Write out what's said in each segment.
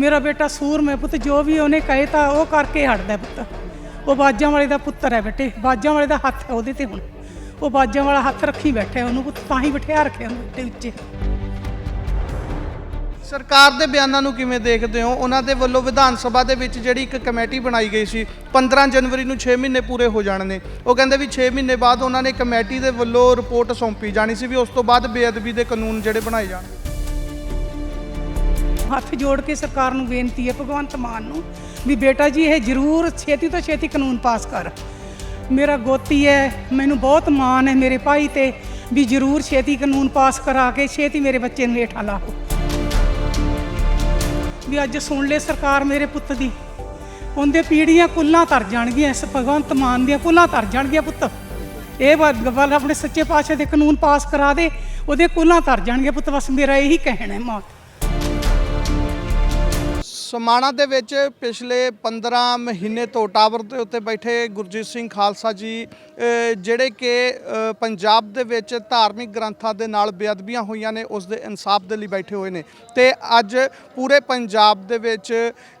ਮੇਰਾ ਬੇਟਾ ਸੂਰਮੇ ਪੁੱਤ, ਜੋ ਵੀ ਉਹਨੇ ਕਹੇ ਤਾਂ ਉਹ ਕਰਕੇ ਹਟਦਾ ਪੁੱਤ। ਉਹ ਬਾਜਾਂ ਵਾਲੇ ਦਾ ਪੁੱਤਰ ਹੈ ਬੇਟੇ, ਬਾਜਾਂ ਵਾਲੇ ਦਾ ਹੱਥ ਹੈ ਉਹਦੇ ਤੇ ਹੁਣ। ਉਹ ਬਾਜਾਂ ਵਾਲਾ ਹੱਥ ਰੱਖੀ ਬੈਠਾ ਉਹਨੂੰ ਪੁੱਤ, ਤਾਂ ਹੀ ਬਿਠਿਆ ਰੱਖਿਆ ਉਹਨੂੰ ਉੱਤੇ ਸਰਕਾਰ ਦੇ ਬਿਆਨਾਂ ਨੂੰ ਕਿਵੇਂ ਦੇਖਦੇ ਹੋ? ਉਹਨਾਂ ਦੇ ਵੱਲੋਂ ਵਿਧਾਨ ਸਭਾ ਦੇ ਵਿੱਚ ਜਿਹੜੀ ਇੱਕ ਕਮੇਟੀ ਬਣਾਈ ਗਈ ਸੀ 15 ਜਨਵਰੀ ਨੂੰ 6 ਮਹੀਨੇ ਪੂਰੇ ਹੋ ਜਾਣ ਨੇ। ਉਹ ਕਹਿੰਦੇ ਵੀ 6 ਮਹੀਨੇ ਬਾਅਦ ਉਹਨਾਂ ਨੇ ਕਮੇਟੀ ਦੇ ਵੱਲੋਂ ਰਿਪੋਰਟ ਸੌਂਪੀ ਜਾਣੀ ਸੀ ਵੀ ਉਸ ਤੋਂ ਬਾਅਦ ਬੇਅਦਬੀ ਦੇ ਕਾਨੂੰਨ ਜਿਹੜੇ ਬਣਾਏ ਜਾਣਗੇ ਹੱਥ ਜੋੜ ਕੇ ਸਰਕਾਰ ਨੂੰ ਬੇਨਤੀ ਹੈ, ਭਗਵੰਤ ਮਾਨ ਨੂੰ, ਵੀ ਬੇਟਾ ਜੀ, ਇਹ ਜ਼ਰੂਰ ਛੇਤੀ ਤੋਂ ਛੇਤੀ ਕਾਨੂੰਨ ਪਾਸ ਕਰ। ਮੇਰਾ ਗੋਤੀ ਹੈ, ਮੈਨੂੰ ਬਹੁਤ ਮਾਣ ਹੈ ਮੇਰੇ ਭਾਈ ਤੇ, ਵੀ ਜ਼ਰੂਰ ਛੇਤੀ ਕਾਨੂੰਨ ਪਾਸ ਕਰਾ ਕੇ ਛੇਤੀ ਮੇਰੇ ਬੱਚੇ ਨੂੰ ਹੇਠਾਂ ਲਾਓ ਵੀ ਅੱਜ ਸੁਣ ਲੈ ਸਰਕਾਰ ਮੇਰੇ ਪੁੱਤ ਦੀ, ਉਹਦੇ ਪੀੜੀਆਂ ਕੁੱਲਾਂ ਤਰ ਜਾਣਗੀਆਂ, ਇਸ ਭਗਵੰਤ ਮਾਨ ਦੀਆਂ ਕੁੱਲਾਂ ਤਰ ਜਾਣਗੀਆਂ ਪੁੱਤ। ਇਹ ਵੱਲ ਆਪਣੇ ਸੱਚੇ ਪਾਤਸ਼ਾਹ ਦੇ ਕਾਨੂੰਨ ਪਾਸ ਕਰਾ ਦੇ, ਉਹਦੇ ਕੁੱਲਾਂ ਤਰ ਜਾਣਗੇ ਪੁੱਤ, ਬਸ ਮੇਰਾ ਇਹੀ ਕਹਿਣਾ ਹੈ ਮਾਂ। ਸਮਾਣਾ ਦੇ ਵਿੱਚ ਪਿਛਲੇ 15 ਮਹੀਨੇ ਤੋਂ ਟਾਵਰ ਦੇ ਉੱਤੇ ਬੈਠੇ ਗੁਰਜੀਤ ਸਿੰਘ ਖਾਲਸਾ ਜੀ ਜਿਹੜੇ ਕਿ ਪੰਜਾਬ ਦੇ ਵਿੱਚ ਧਾਰਮਿਕ ਗ੍ਰੰਥਾਂ ਦੇ ਨਾਲ ਬੇਅਦਬੀਆਂ ਹੋਈਆਂ ਨੇ, ਉਸ ਦੇ ਇਨਸਾਫ ਦੇ ਲਈ ਬੈਠੇ ਹੋਏ ਨੇ। ਤੇ ਅੱਜ ਪੂਰੇ ਪੰਜਾਬ ਦੇ ਵਿੱਚ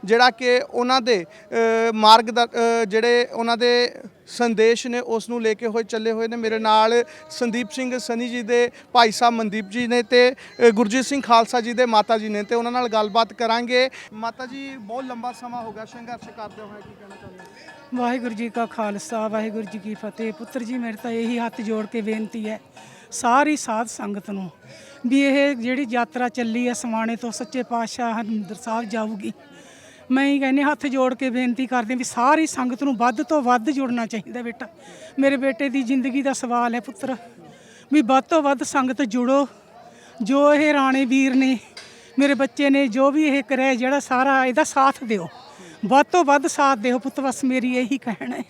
ਜਿਹੜਾ ਕਿ ਉਹਨਾਂ ਦੇ ਮਾਰਗ ਦਾ ਜਿਹੜੇ ਉਹਨਾਂ ਦੇ ਸੰਦੇਸ਼ ਨੇ ਉਸ ਨੂੰ ਲੈ ਕੇ ਹੋਏ ਚੱਲੇ ਹੋਏ ਨੇ। ਮੇਰੇ ਨਾਲ ਸੰਦੀਪ ਸਿੰਘ ਸਨੀ ਜੀ ਦੇ ਭਾਈ ਸਾਹਿਬ ਮਨਦੀਪ ਜੀ ਨੇ ਤੇ ਗੁਰਜੀਤ ਸਿੰਘ ਖਾਲਸਾ ਜੀ ਦੇ ਮਾਤਾ ਜੀ ਨੇ ਤੇ ਉਹਨਾਂ ਨਾਲ ਗੱਲਬਾਤ ਕਰਾਂਗੇ। ਮਾਤਾ ਜੀ, ਬਹੁਤ ਲੰਬਾ ਸਮਾਂ ਹੋ ਗਿਆ ਸੰਘਰਸ਼ ਕਰਦੇ ਹੋਏ, ਕੀ ਕਹਿਣਾ ਚਾਹੁੰਦੇ ਹੋ? ਵਾਹਿਗੁਰੂ ਜੀ ਕਾ ਖਾਲਸਾ, ਵਾਹਿਗੁਰੂ ਜੀ ਕੀ ਫਤਿਹ। ਪੁੱਤਰ ਜੀ, ਮੇਰੇ ਤਾਂ ਇਹੀ ਹੱਥ ਜੋੜ ਕੇ ਬੇਨਤੀ ਹੈ, ਸਾਰੀ ਸਾਧ ਸੰਗਤ ਨੂੰ, ਵੀ ਇਹ ਜਿਹੜੀ ਯਾਤਰਾ ਚੱਲੀ ਹੈ ਸਮਾਣੇ ਤੋਂ ਸੱਚੇ ਪਾਤਸ਼ਾਹ ਹਰਿਮੰਦਰ ਸਾਹਿਬ ਜਾਊਗੀ ਮੈਂ ਹੀ ਕਹਿੰਦੀ ਹੱਥ ਜੋੜ ਕੇ ਬੇਨਤੀ ਕਰਦੇ ਵੀ ਸਾਰੀ ਸੰਗਤ ਨੂੰ ਵੱਧ ਤੋਂ ਵੱਧ ਜੁੜਨਾ ਚਾਹੀਦਾ ਬੇਟਾ। ਮੇਰੇ ਬੇਟੇ ਦੀ ਜ਼ਿੰਦਗੀ ਦਾ ਸਵਾਲ ਹੈ ਪੁੱਤਰ, ਵੀ ਵੱਧ ਤੋਂ ਵੱਧ ਸੰਗਤ ਜੁੜੋ। ਜੋ ਇਹ ਰਾਣੇ ਵੀਰ ਨੇ, ਮੇਰੇ ਬੱਚੇ ਨੇ, ਜੋ ਵੀ ਇਹ ਕਰਿਆ ਜਿਹੜਾ ਸਾਰਾ ਇਹਦਾ ਸਾਥ ਦਿਓ। ਵੱਧ ਤੋਂ ਵੱਧ ਸਾਥ ਦਿਓ ਪੁੱਤ, ਬਸ ਮੇਰੀ ਇਹੀ ਕਹਿਣਾ ਹੈ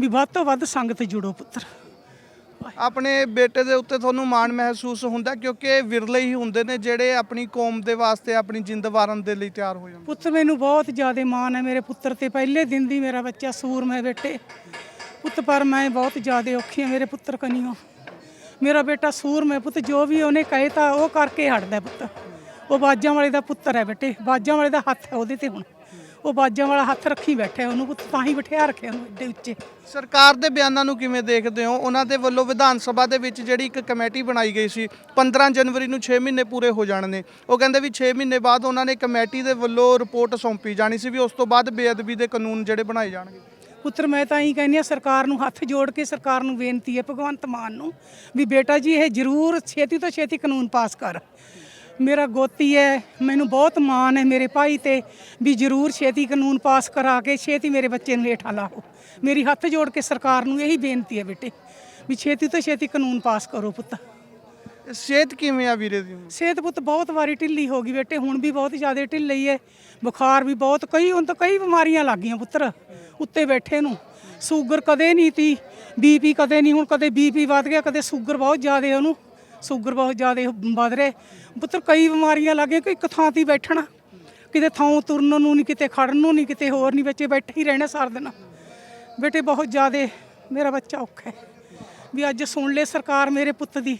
ਵੀ ਵੱਧ ਤੋਂ ਵੱਧ ਸੰਗਤ ਜੁੜੋ ਪੁੱਤਰ। ਆਪਣੇ ਬੇਟੇ ਦੇ ਉੱਤੇ ਤੁਹਾਨੂੰ ਮਾਣ ਮਹਿਸੂਸ ਹੁੰਦਾ ਕਿਉਂਕਿ ਵਿਰਲੇ ਹੀ ਹੁੰਦੇ ਨੇ ਜਿਹੜੇ ਆਪਣੀ ਕੌਮ ਦੇ ਵਾਸਤੇ ਆਪਣੀ ਜਿੰਦ ਵਾਰਨ ਦੇ ਲਈ ਤਿਆਰ ਹੋ ਜਾਂਦੇ। ਪੁੱਤ ਮੈਨੂੰ ਬਹੁਤ ਜ਼ਿਆਦਾ ਮਾਣ ਹੈ ਮੇਰੇ ਪੁੱਤਰ ਤੇ। ਪਹਿਲੇ ਦਿਨ ਦੀ ਮੇਰਾ ਬੱਚਾ ਸੂਰਮੇ ਬੇਟੇ। ਪੁੱਤ ਪਰ ਮੈਂ ਬਹੁਤ ਜ਼ਿਆਦਾ ਔਖੀ ਹਾਂ ਮੇਰੇ ਪੁੱਤਰ ਕਨੀਓ। ਮੇਰਾ ਬੇਟਾ ਸੂਰਮੇ ਪੁੱਤ ਜੋ ਵੀ ਉਹਨੇ ਕਹੇ ਤਾਂ ਉਹ ਕਰਕੇ ਹਟਦਾ ਪੁੱਤ। ਉਹ ਬਾਜਾਂ ਵਾਲੇ ਦਾ ਪੁੱਤਰ ਹੈ ਬੇਟੇ। ਬਾਜਾਂ ਵਾਲੇ ਦਾ ਹੱਥ ਹੈ ਉਹਦੇ ਤੇ ਹੁਣ। ਉਹ ਬਾਜਾਂ ਵਾਲਾ ਹੱਥ ਰੱਖੀ ਬੈਠਾ ਉਹਨੂੰ ਤਾਂ ਹੀ ਬਿਠਿਆ ਰੱਖਿਆ ਉਹਨੂੰ ਏਡੇ ਉੱਚੇ। ਸਰਕਾਰ ਦੇ ਬਿਆਨਾਂ ਨੂੰ ਕਿਵੇਂ ਦੇਖਦੇ ਹੋ? ਉਹਨਾਂ ਦੇ ਵੱਲੋਂ ਵਿਧਾਨ ਸਭਾ ਦੇ ਵਿੱਚ ਜਿਹੜੀ ਇੱਕ ਕਮੇਟੀ ਬਣਾਈ ਗਈ ਸੀ 15 ਜਨਵਰੀ ਨੂੰ 6 ਮਹੀਨੇ ਪੂਰੇ ਹੋ ਜਾਣ ਨੇ। ਉਹ ਕਹਿੰਦੇ ਵੀ 6 ਮਹੀਨੇ ਬਾਅਦ ਉਹਨਾਂ ਨੇ ਕਮੇਟੀ ਦੇ ਵੱਲੋਂ ਰਿਪੋਰਟ ਸੌਂਪੀ ਜਾਣੀ ਸੀ ਵੀ ਉਸ ਤੋਂ ਬਾਅਦ ਬੇਅਦਬੀ ਦੇ ਕਾਨੂੰਨ ਜਿਹੜੇ ਬਣਾਏ ਜਾਣਗੇ। ਪੁੱਤਰ ਮੈਂ ਤਾਂ ਇਹੀ ਕਹਿੰਦੀ ਆ ਸਰਕਾਰ ਨੂੰ ਹੱਥ ਜੋੜ ਕੇ ਸਰਕਾਰ ਨੂੰ ਬੇਨਤੀ ਹੈ ਭਗਵੰਤ ਮਾਨ ਨੂੰ ਵੀ ਬੇਟਾ ਜੀ ਇਹ ਜ਼ਰੂਰ ਛੇਤੀ ਤੋਂ ਛੇਤੀ ਕਾਨੂੰਨ ਪਾਸ ਕਰ। ਮੇਰਾ ਗੋਤੀ ਹੈ ਮੈਨੂੰ ਬਹੁਤ ਮਾਣ ਹੈ ਮੇਰੇ ਭਾਈ ਤੇ ਵੀ ਜ਼ਰੂਰ ਛੇਤੀ ਕਾਨੂੰਨ ਪਾਸ ਕਰਾ ਕੇ ਛੇਤੀ ਮੇਰੇ ਬੱਚੇ ਨੂੰ ਹੇਠਾਂ ਲਾਓ। ਮੇਰੀ ਹੱਥ ਜੋੜ ਕੇ ਸਰਕਾਰ ਨੂੰ ਇਹੀ ਬੇਨਤੀ ਹੈ ਬੇਟੇ ਵੀ ਛੇਤੀ ਤੋਂ ਛੇਤੀ ਕਾਨੂੰਨ ਪਾਸ ਕਰੋ ਪੁੱਤ। ਸਿਹਤ ਕਿਵੇਂ ਆ ਵੀਰੇ ਦੀ? ਸਿਹਤ ਪੁੱਤ ਬਹੁਤ ਵਾਰੀ ਢਿੱਲੀ ਹੋ ਗਈ ਬੇਟੇ ਹੁਣ ਵੀ ਬਹੁਤ ਜ਼ਿਆਦਾ ਢਿੱਲੀ ਹੈ। ਬੁਖਾਰ ਵੀ ਬਹੁਤ ਕਈ ਹੁਣ ਤਾਂ ਕਈ ਬਿਮਾਰੀਆਂ ਲੱਗ ਗਈਆਂ ਪੁੱਤਰ ਉੱਤੇ ਬੈਠੇ ਨੂੰ। ਸ਼ੂਗਰ ਕਦੇ ਨਹੀਂ ਤੀ ਬੀਪੀ ਕਦੇ ਨਹੀਂ ਹੁਣ ਕਦੇ ਬੀਪੀ ਵੱਧ ਗਿਆ ਕਦੇ ਸ਼ੂਗਰ ਬਹੁਤ ਜ਼ਿਆਦਾ ਉਹਨੂੰ। ਸ਼ੂਗਰ ਬਹੁਤ ਜ਼ਿਆਦਾ ਵੱਧ ਰਹੇ। ਪੁੱਤਰ, ਕਈ ਬਿਮਾਰੀਆਂ ਲੱਗ ਗਈਆਂ ਕਿ ਇੱਕ ਥਾਂ ਤੇ ਬੈਠਣਾ। ਕਿਤੇ ਥਾਂ ਤੁਰਨ ਨੂੰ ਨਹੀਂ, ਕਿਤੇ ਖੜਨ ਨੂੰ ਨਹੀਂ, ਕਿਤੇ ਹੋਰ ਨਹੀਂ, ਬੱਚੇ ਬੈਠੇ ਹੀ ਰਹਿਣਾ ਸਾਰਾ ਦਿਨ। ਬੇਟੇ, ਬਹੁਤ ਜ਼ਿਆਦਾ, ਮੇਰਾ ਬੱਚਾ ਔਖਾ ਹੈ। ਵੀ ਅੱਜ ਸੁਣ ਲੈ ਸਰਕਾਰ ਮੇਰੇ ਪੁੱਤ ਦੀ।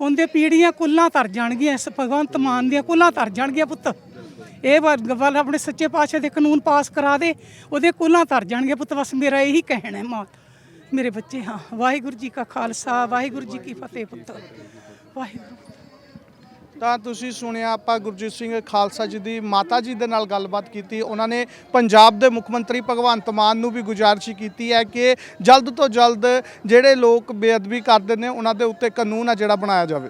ਉਹਦੇ ਪੀੜੀਆਂ ਕੁੱਲਾਂ ਤਰ ਜਾਣਗੀਆਂ, ਇਸ ਭਗਵੰਤ ਮਾਨ ਦੀਆਂ ਕੁੱਲਾਂ ਤਰ ਜਾਣਗੀਆਂ ਪੁੱਤ। ਇਹ ਵੱਲ ਵੱਲ ਆਪਣੇ ਸੱਚੇ ਪਾਤਸ਼ਾਹ ਦੇ ਕਾਨੂੰਨ ਪਾਸ ਕਰਾ ਦੇ, ਉਹਦੇ ਕੁੱਲਾਂ ਤਰ ਜਾਣਗੇ ਪੁੱਤ। ਬਸ ਮੇਰਾ ਇਹੀ ਕਹਿਣਾ ਹੈ ਮਾਂ ਮੇਰੇ ਬੱਚੇ, ਹਾਂ। ਵਾਹਿਗੁਰੂ ਜੀ ਕਾ ਖਾਲਸਾ, ਵਾਹਿਗੁਰੂ ਜੀ ਕੀ ਫਤਿਹ ਪੁੱਤ। ਵਾਹਿਗੁਰੂ। ਤਾਂ ਤੁਸੀਂ ਸੁਣਿਆ, ਆਪਾਂ ਗੁਰਜੀਤ ਸਿੰਘ ਖਾਲਸਾ ਜੀ ਦੀ ਮਾਤਾ ਜੀ ਦੇ ਨਾਲ ਗੱਲਬਾਤ ਕੀਤੀ। ਉਹਨਾਂ ਨੇ ਪੰਜਾਬ ਦੇ ਮੁੱਖ ਮੰਤਰੀ ਭਗਵੰਤ ਮਾਨ ਨੂੰ ਵੀ ਗੁਜ਼ਾਰਿਸ਼ ਕੀਤੀ ਹੈ ਕਿ ਜਲਦ ਤੋਂ ਜਲਦ ਜਿਹੜੇ ਲੋਕ ਬੇਅਦਬੀ ਕਰਦੇ ਨੇ, ਉਹਨਾਂ ਦੇ ਉੱਤੇ ਕਾਨੂੰਨ ਆ ਜਿਹੜਾ ਬਣਾਇਆ ਜਾਵੇ।